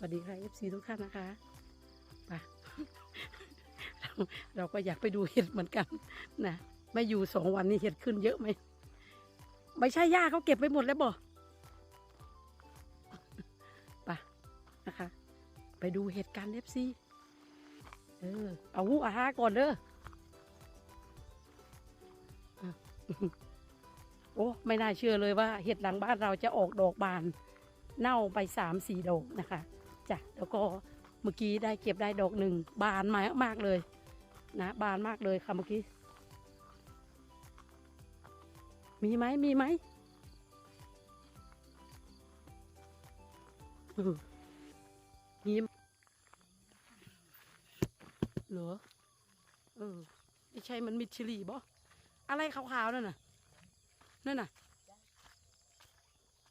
วัสดีค่ะ FC ทุกท่านนะคะไปเราเราก็อยากไปดูเห็ดเหมือนกันนะไม่อยู่สองวันนี้เห็ดขึ้นเยอะไหมไม่ใช่ย่าเขาเก็บไปหมดแล้วบ่ไปนะคะ ไปดูเหตุการณ์ FC เออเอาหูอาหาก่อนเด้อโอ้ไม่น่าเชื่อเลยว่าเห็ดหลังบ้านเราจะออกดอกบาน เน่าไปสามสี่ดอกนะคะ จ้ะแล้วก็เมื่อกี้ได้เก็บได้ดอกหนึ่งบานมามากเลย นะบานมากเลยค่ะเมื่อกี้ มีไหมมีไหมเออมีเหรอเออไม่ใช่มันมิดชิลีบ่อะไรขาวๆนั่นน่ะนั่นน่ะ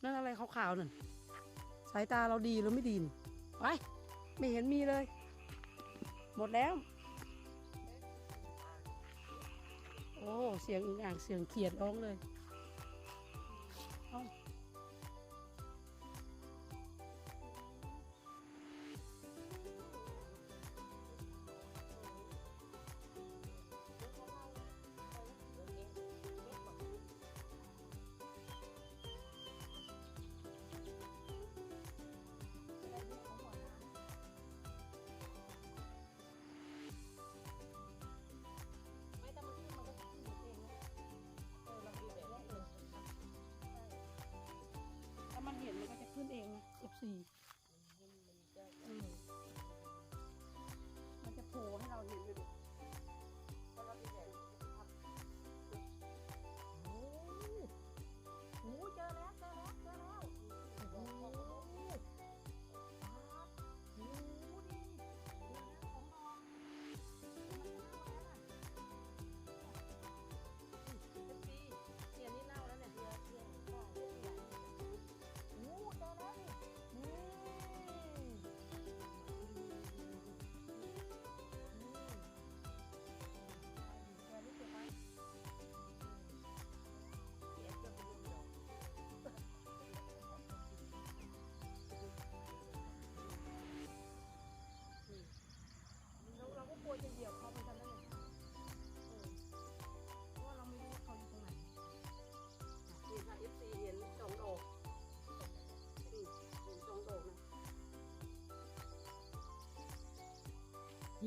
นั่นอะไรขาวๆนั่นสายตาเราดีหรือไม่ดีน ไปไม่เห็นมีเลย หมดแล้ว โอ้ เสียงอ่างเสียงเขียดร้องเลย นะ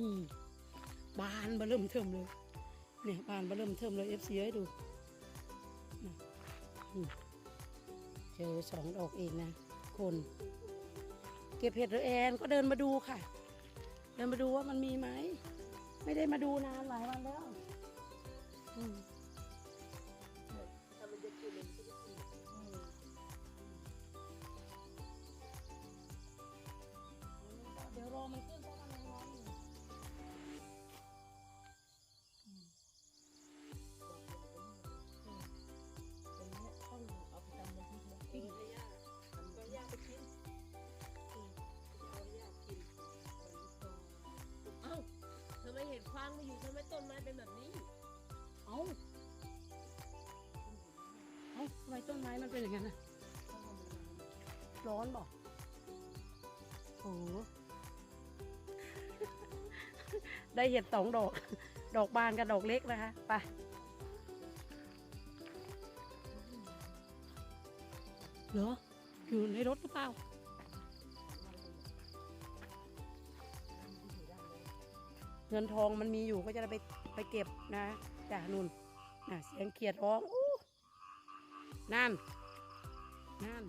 นี่บานมาเริ่มเทิมเลยเนี่ยบานมาเริ่มเทิมเลยเอฟซีให้ดูเจอสองดอกเองนะคน เก็บเห็ดหรือแอนก็เดินมาดูค่ะ เดินมาดูว่ามันมีไหม ไม่ได้มาดูนานหลายวันแล้ว อืม มต้นไม้มันเป็นอย่างนั้นน่ะร้อนบอกโอ้โหได้เห็ดสองดอก ดอกบานกับดอกเล็กนะคะ ไปเหรอ อยู่ในรถหรือเปล่าเงินทองมันมีอยู่ก็จะได้ไปไปเก็บนะจ้ะนุ่นน่ะเสียงเขียดร้องอู้นั่น นั่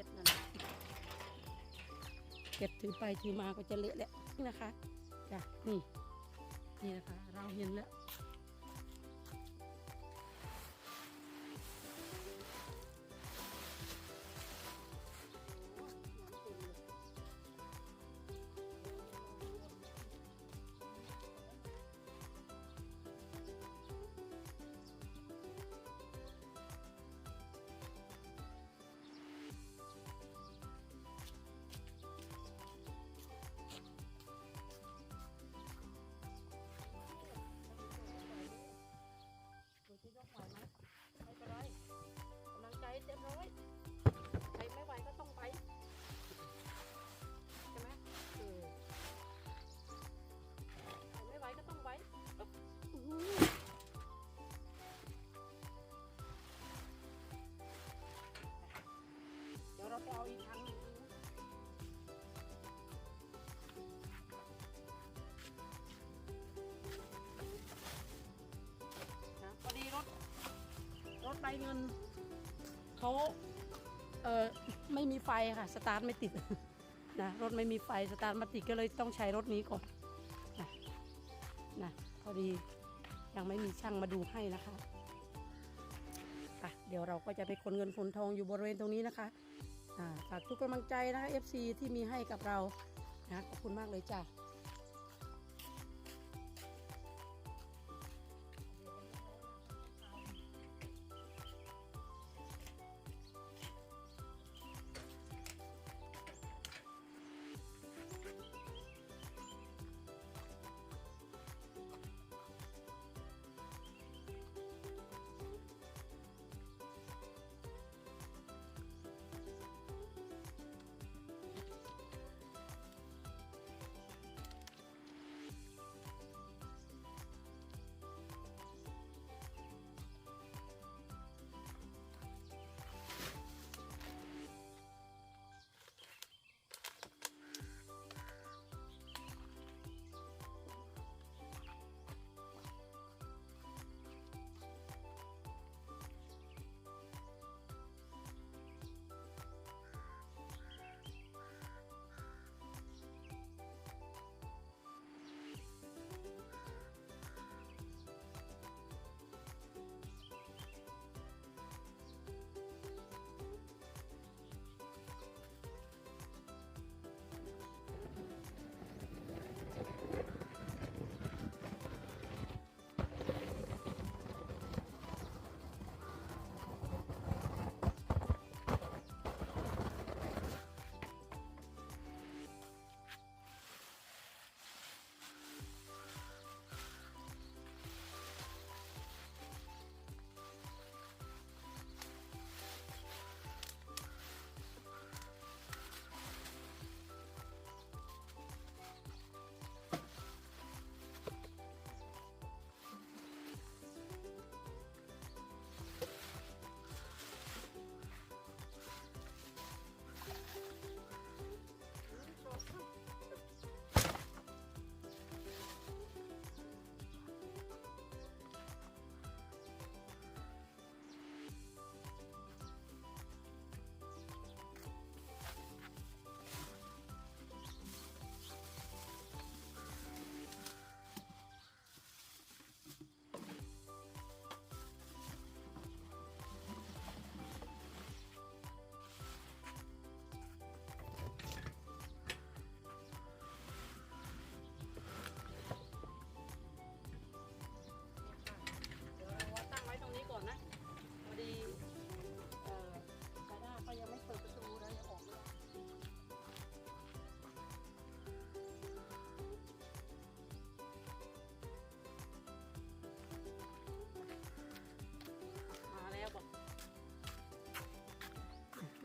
เก็บนั่นเก็บถือไปถือมาก็จะเละแหละนี่นะคะจ้ะนี่นี่นะคะ เราเห็นแล้ว เขาเออไม่มีไฟค่ะ สตาร์ทไม่ติดนะรถไม่มีไฟสตาร์ทไมาติดก็เลยต้องใช้รถนี้ก่อนนะนะพอดียังไม่มีช่างมาดูให้นะคะอะเดี๋ยวเราก็จะไปขนเงินขนทองอยู่บริเวณตรงนี้นะคะอ่าฝากทุกกำลังใจนะคะ FC ที่มีให้กับเรานะขอบคุณมากเลยจ้ะ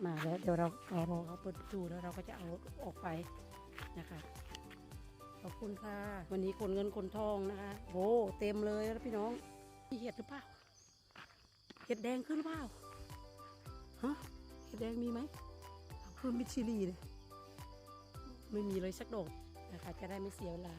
มาแล้วเดี๋ยวเรารอรอเขาเปิดประตูแล้วเราก็จะเอาออกไปนะคะขอบคุณค่ะ วันนี้คนเงินคนทองนะคะโอ้เต็มเลยแล้วพี่น้องมีเห็ดหรือเปล่าเห็ดแดงขึ้นหรือเปล่าฮะเห็ดแดงมีไหมเพิ่มมิชิลีเลยไม่มีเลยสักดอกนะคะจะได้ไม่เสียเวลา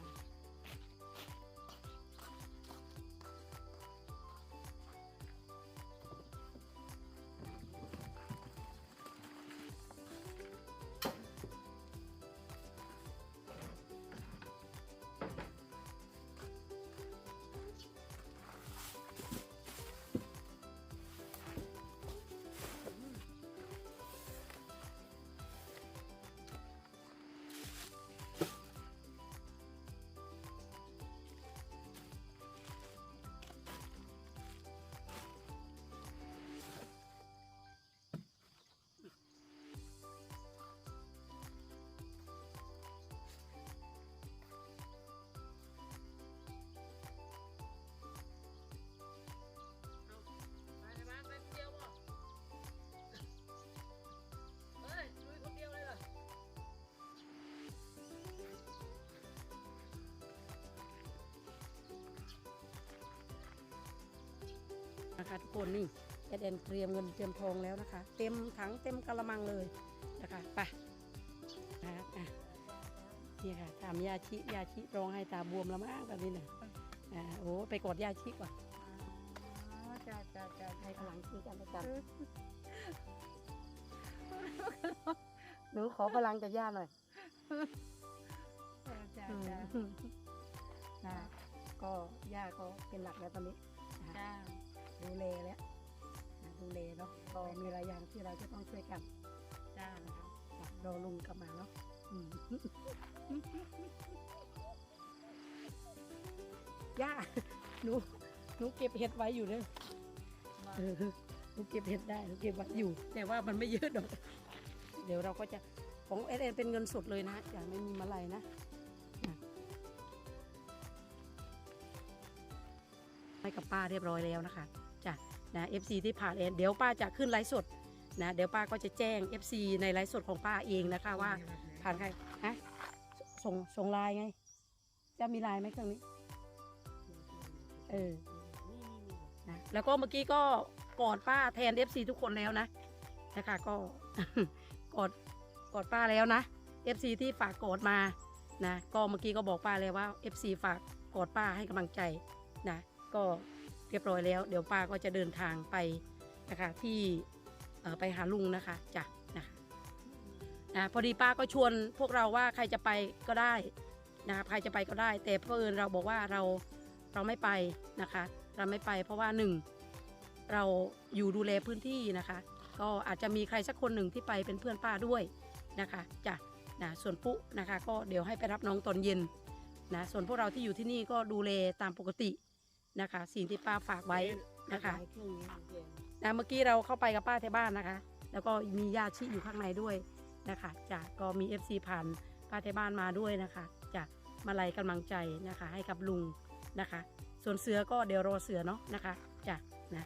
นะคะทุกคนนี่แอดแอนเตรียมเงินเตรียมทองแล้วนะคะ เต็มถังเต็มกระมังเลยนะคะไปนะคะอะนี่ค่ะถามยาชิยาชิร้องให้ตาบวมแล้วมั้งตอนนี้เนี่ยอ่าโอ้ไปกอดยาชิก่อนอ๋อจ้าจ้าจ้าให้พลังคือกันและกันหนูขอพลังจากย่าหน่อยจ้าจ้าอืมจ้านะก็ย่าก็เป็นหลักแล้วตอนนี้นะคะจ้า ดูแลแล้วนะดูแลเนาะก็มีหลายอย่างที่เราจะต้องช่วยกันจ้าค่ะรอลุงกลับมาเนาะอืมย่าหนูหนูเก็บเห็ดไว้อยู่เลยมาเออหนูเก็บเห็ดได้หนูเก็บไว้อยู่ แต่ว่ามันไม่เยอะดอกเดี๋ยวเราก็จะของเอเเป็นเงินสดเลยนะอย่าไม่มีมาลัยนะอะให้กับป้าเรียบร้อยแล้วนะคะจ้ะ นะ FC ที่ผ่านเอนเดี๋ยวป้าจะขึ้นไลฟ์สดนะเดี๋ยวป้าก็จะแจ้ง FC ในไลฟ์สดของป้าเองนะคะว่าผ่านใครฮะส่งส่งไลน์ไง จะมีไลน์ไหมเครื่องนี้เออนะแล้วก็เมื่อกี้ก็กอดป้าแทน FC ทุกคนแล้วนะนะคะก็กอดกอดป้าแล้วนะ FC ที่ฝากกอดมานะก็เมื่อกี้ก็บอกป้าเลยว่า FC ฝากกอดป้าให้กำลังใจนะก็ เรียบร้อยแล้ว เดี๋ยวป้าก็จะเดินทางไปนะคะที่ไปหาลุงนะคะจ้ะนะคะนะพอดีป้าก็ชวนพวกเราว่าใครจะไปก็ได้นะครับใครจะไปก็ได้ แต่เพื่อนเราบอกว่าเราเราไม่ไปนะคะ เราไม่ไปเพราะว่าหนึ่งเราอยู่ดูแลพื้นที่นะคะ ก็อาจจะมีใครสักคนหนึ่งที่ไปเป็นเพื่อนป้าด้วยนะคะจ้ะนะส่วนปุ๊นะคะ ก็เดี๋ยวให้ไปรับน้องตอนเย็นนะส่วนพวกเราที่อยู่ที่นี่ก็ดูแลตามปกติ นะคะ สิ่งที่ป้าฝากไว้นะคะนะเมื่อกี้เราเข้าไปกับป้าที่บ้านนะคะ แล้วก็มีญาติชิอยู่ข้างในด้วยนะคะจ้ะก็มี FC ผ่านป้าที่บ้านมาด้วยนะคะจ้ะมาไล่กำลังใจนะคะ ให้กับลุงนะคะ ส่วนเสือก็เดี๋ยวรอเสือเนาะนะคะจ้ะนะ